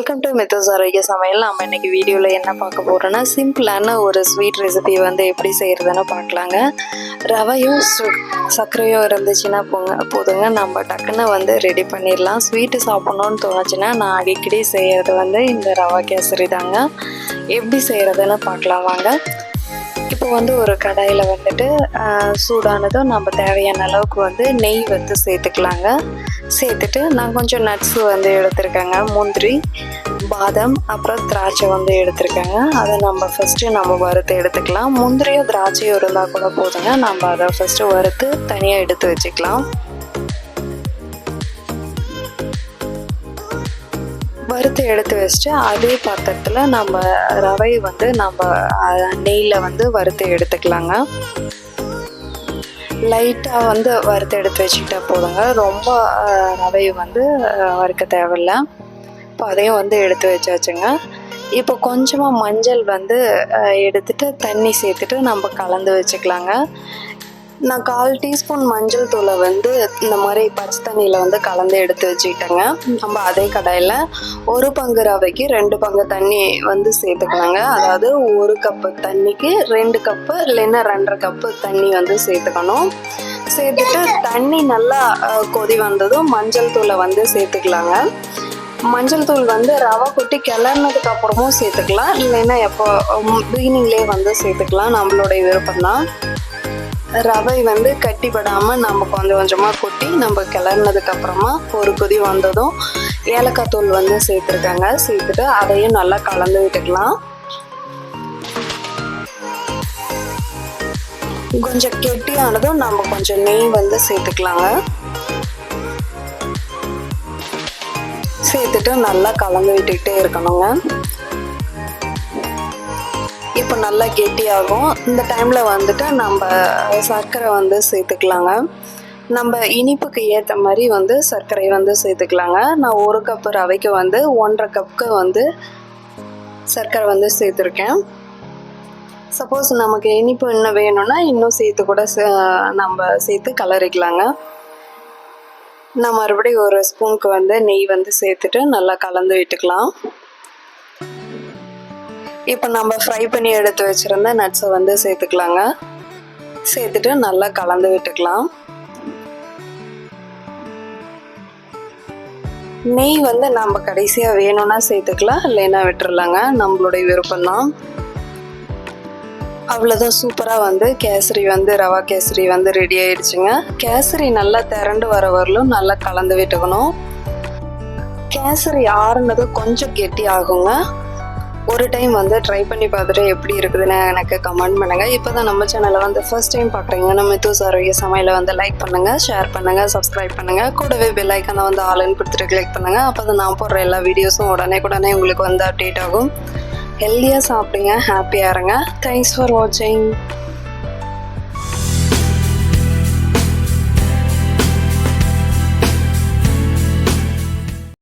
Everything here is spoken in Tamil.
வெல்கம் டு மித்தஸ் ஆரோக்கிய சமையல். நம்ம இன்னைக்கு வீடியோவில் என்ன பார்க்க போகிறோன்னா சிம்பிளான ஒரு ஸ்வீட் ரெசிபி வந்து எப்படி செய்கிறதுன்னு பார்க்கலாங்க. ரவையும் சு- சர்க்கரையும் இருந்துச்சுன்னா போங்க போதுங்க. நம்ம டக்குன்னு வந்து ரெடி பண்ணிடலாம். ஸ்வீட்டு சாப்பிட்ணுன்னு தோணுச்சுன்னா நான் அடிக்கடி செய்கிறது வந்து இந்த ரவா கேசரி தாங்க. எப்படி செய்கிறதுன்னு பார்க்கலாம் வாங்க. இப்போ வந்து ஒரு கடாயில் வந்துட்டு சூடானதும் நம்ம தேவையான அளவுக்கு வந்து நெய் வந்து சேர்த்துக்கலாங்க. சேர்த்துட்டு நான் கொஞ்சம் நட்ஸ் வந்து எடுத்திருக்கேங்க. முந்திரி பாதாம் அப்புறம் திராட்சை வந்து எடுத்திருக்கேங்க. அதை நம்ம ஃபஸ்ட்டு நம்ம வறுத்து எடுத்துக்கலாம். முந்திரியோ திராட்சையோ இருந்தால் கூட போதுங்க. நம்ம அதை ஃபஸ்ட்டு வறுத்து தனியாக எடுத்து வச்சுக்கலாம். வறுத்து எடுத்து வச்சுட்டு அதே பாத்திரத்தில் நம்ம ரவை வந்து நம்ம நெய்யில் வந்து வறுத்து எடுத்துக்கலாங்க. லைட்டாக வந்து வறுத்து எடுத்து வச்சுக்கிட்டா போதுங்க. ரொம்ப அஹ், ரவை வந்து வறுக்க தேவையில்ல. இப்போ அதையும் வந்து எடுத்து வச்சாச்சுங்க. இப்போ கொஞ்சமாக மஞ்சள் வந்து எடுத்துட்டு தண்ணி சேர்த்துட்டு நம்ம கலந்து வச்சுக்கலாங்க. நான் கால் டீஸ்பூன் மஞ்சள் தூளை வந்து இந்த மாதிரி பச்சை தண்ணியில் வந்து கலந்து எடுத்து வச்சுக்கிட்டேங்க. நம்ம அதே கடாயில் ஒரு பங்கு ரவைக்கு ரெண்டு பங்கு தண்ணி வந்து சேர்த்துக்கலாங்க. அதாவது ஒரு கப்பு தண்ணிக்கு ரெண்டு கப்பு இல்லைன்னா ரெண்டரை கப்பு தண்ணி வந்து சேர்த்துக்கணும். சேர்த்துட்டு தண்ணி நல்லா கொதி வந்ததும் மஞ்சள் தூளை வந்து சேர்த்துக்கலாங்க. மஞ்சள் தூள் வந்து ரவை கொட்டி கிளறினதுக்கு அப்புறமும் சேர்த்துக்கலாம். இல்லைன்னா எப்போ பிகினிங்லேயே வந்து சேர்த்துக்கலாம். நம்மளுடைய விருப்பம் தான் ரவை வந்து கட்டிப்படாமல் நம்ம கொஞ்சம் கொஞ்சமாக கொட்டி நம்ம கிளறினதுக்கு அப்புறமா ஒரு கொதி வந்ததும் ஏலக்காய் தூள் வந்து சேர்த்துருக்காங்க. சேர்த்துட்டு அதையும் நல்லா கலந்து விட்டுக்கலாம். கொஞ்சம் கெட்டியானதும் நம்ம கொஞ்சம் நெய் வந்து சேர்த்துக்கலாங்க. சேர்த்துட்டு நல்லா கலந்து விட்டுக்கிட்டே இருக்கணுங்க. இப்போ நல்லா கெட்டியாகும் இந்த டைமில் வந்துட்டு நம்ம சர்க்கரை வந்து சேர்த்துக்கலாங்க. நம்ம இனிப்புக்கு ஏற்ற மாதிரி வந்து சர்க்கரை வந்து சேர்த்துக்கலாங்க. நான் ஒரு கப்பு ரவைக்கு வந்து ஒன்றரை கப்புக்கு வந்து சர்க்கரை வந்து சேர்த்துருக்கேன். சப்போஸ் நமக்கு இனிப்பு இன்னும் வேணும்னா இன்னும் சேர்த்து கூட சே- நம்ம சேர்த்து கலரிக்கலாங்க. நான் மறுபடியும் ஒரு ஸ்பூனுக்கு வந்து நெய் வந்து சேர்த்துட்டு நல்லா கலந்து விட்டுக்கலாம். இப்போ நம்ம ஃப்ரை பண்ணி எடுத்து வச்சுருந்த நட்ஸை வந்து சேர்த்துக்கலாங்க. சேர்த்துட்டு நல்லா கலந்து விட்டுக்கலாம். நெய் வந்து நம்ம கடைசியாக வேணும்னா சேர்த்துக்கலாம் இல்லைன்னா விட்டுறலாங்க. நம்மளுடைய விருப்பம்தான். அவ்வளோதான் சூப்பராக வந்து கேசரி வந்து ரவா கேசரி வந்து ரெடி ஆயிடுச்சுங்க. கேசரி நல்லா திரண்டு வர வரலும் நல்லா கலந்து விட்டுக்கணும். கேசரி ஆறுனது கொஞ்சம் கெட்டி ஆகுங்க ஒரு டைம் வந்து ட்ரை பண்ணி பார்த்துட்டு எப்படி இருக்குதுன்னு எனக்கு கமெண்ட் பண்ணுங்க. இப்போ தான் நம்ம சேனலை வந்து ஃபர்ஸ்ட் டைம் பார்க்குறீங்க நம்ம தூ ஆரோக்கிய சமையலை வந்து லைக் பண்ணுங்க ஷேர் பண்ணுங்க சப்ஸ்கிரைப் பண்ணுங்க. கூடவே பெல் ஐக்கானை வந்து ஆளுன்னு கொடுத்துட்டு கிளிக் பண்ணுங்க. அப்போ தான் நான் போடுற எல்லா வீடியோஸும் உடனே உடனே உங்களுக்கு வந்து அப்டேட் ஆகும். ஹெல்த்தியாக சாப்பிடுங்க ஹாப்பியாக இருங்க. தேங்க்ஸ் ஃபார் வாட்சிங்